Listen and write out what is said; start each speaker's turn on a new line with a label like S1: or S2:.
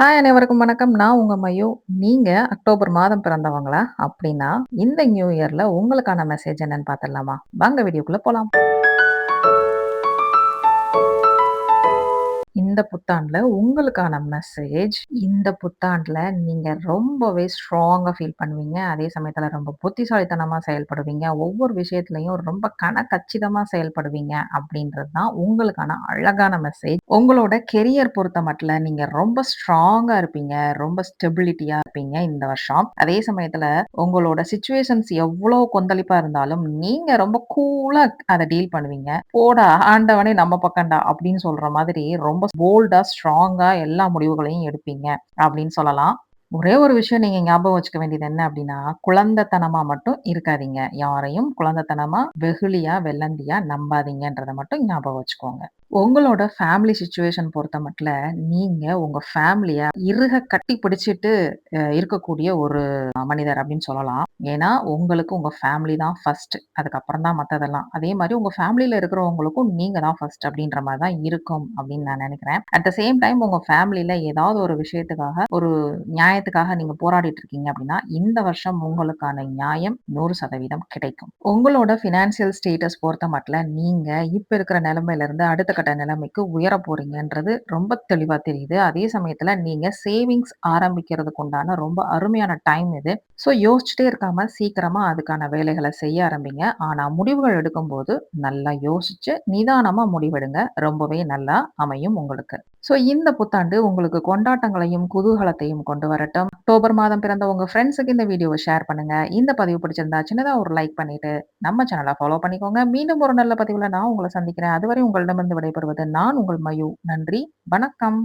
S1: Hi அனைவருக்கும் வணக்கம். நான் உங்க மையோ நீங்க அக்டோபர் மாதம் பிறந்தவங்களா? அப்படின்னா, இந்த நியூ இயர்ல உங்களுக்கான மெசேஜ் என்னன்னு பார்த்துடலாமா? வாங்க வீடியோக்குள்ள போலாம். இந்த புத்தாண்டுல உங்களுக்கான மெசேஜ், இந்த புத்தாண்டுல நீங்க ரொம்பவே ஸ்ட்ராங்கா ஃபீல் பண்ணுவீங்க. அதே சமயத்துல ரொம்ப புத்திசாலித்தனமா செயல்படுவீங்க. ஒவ்வொரு விஷயத்துலையும் ரொம்ப கனகச்சிதமா செயல்படுவீங்க அப்படின்றது தான் உங்களுக்கான அழகான மெசேஜ். உங்களோட கெரியர் பொறுத்த மட்டும் நீங்க ரொம்ப ஸ்ட்ராங்கா இருப்பீங்க. ரொம்ப ஸ்டெபிலிட்டியா இருப்பீங்க இந்த வருஷம். அதே சமயத்துல உங்களோட சுச்சுவேஷன்ஸ் எவ்வளோ கொந்தளிப்பா இருந்தாலும், நீங்க ரொம்ப கூலா அதை டீல் பண்ணுவீங்க. "போடா ஆண்டவனே நம்ம பக்கம்டா" அப்படின்னு சொல்ற மாதிரி ரொம்ப போல்டா, ஸ்ட்ராங்கா எல்லா முடிவுகளையும் எடுப்பீங்க அப்படின்னு சொல்லலாம். ஒரே ஒரு விஷயம் நீங்க ஞாபகம் வச்சுக்க வேண்டியது என்ன அப்படின்னா, குழந்தைத்தனமா மட்டும் இருக்காதீங்க. யாரையும் குழந்தைத்தனமா, வெகுளியா, வெள்ளந்தியா நம்பாதீங்கன்றத மட்டும் ஞாபகம் வச்சுக்கோங்க. உங்களோட ஃபேமிலி சிச்சுவேஷன் பொறுத்த மட்டில, நீங்க உங்க ஃபேமிலிய இறுக கட்டி பிடிச்சிட்டு அ இருக்கக்கூடிய ஒரு மனிதர் அப்படின்னு சொல்லலாம். ஏன்னா, உங்களுக்கு உங்க ஃபேமிலி தான் ஃபர்ஸ்ட். அதுக்கப்புறம் தான் மத்ததெல்லாம். அதே மாரி உங்க ஃபேமிலில இருக்கிறவங்களுக்கும் நீங்க தான் ஃபர்ஸ்ட் அப்படின்ற மாரி தான் இருக்கும் அப்படின்னு நான் நெனைக்கிறேன். அட் த சேம் டைம் உங்க ஃபேமிலில ஏதாவது ஒரு விஷயத்துக்காக, ஒரு நியாயத்துக்காக நீங்க போராடிட்டு இருக்கீங்க அப்படின்னா, இந்த வருஷம் உங்களுக்கான நியாயம் 100% கிடைக்கும். உங்களோட ஃபினான்சியல் ஸ்டேட்டஸ் பொறுத்த மட்டில, நீங்க இப்ப இருக்கிற நிலைமையிலிருந்து அடுத்த கட்ட நிலைமைக்கு உயர போறீங்கன்றது ரொம்ப தெளிவா தெரியுது. அதே சமயத்துல நீங்க சேவிங்ஸ் ஆரம்பிக்கிறதுக்கு உண்டான ரொம்ப அருமையான டைம் இது. ஸோ யோசிச்சுட்டே இருக்காம சீக்கிரமா அதுக்கான வேலைகளை செய்ய ஆரம்பிங்க. ஆனா முடிவுகள் எடுக்கும்போது நல்லா யோசிச்சு, நிதானமா முடிவெடுங்க. ரொம்பவே நல்லா அமையும் உங்களுக்கு. ஸோ இந்த புத்தாண்டு உங்களுக்கு கொண்டாட்டங்களையும், குதூகலத்தையும் கொண்டு வரட்டும். அக்டோபர் மாதம் பிறந்த உங்க ஃப்ரெண்ட்ஸுக்கு இந்த வீடியோவை ஷேர் பண்ணுங்க. இந்த பதிவு பிடிச்சிருந்தா சின்னதாக ஒரு லைக் பண்ணிட்டு, நம்ம சேனலை ஃபாலோ பண்ணிக்கோங்க. மீண்டும் ஒரு நல்ல பதிவில் நான் உங்களை சந்திக்கிறேன். அதுவரை உங்களிடமிருந்து விடைபெறுவது நான் உங்கள் மயூ. நன்றி, வணக்கம்.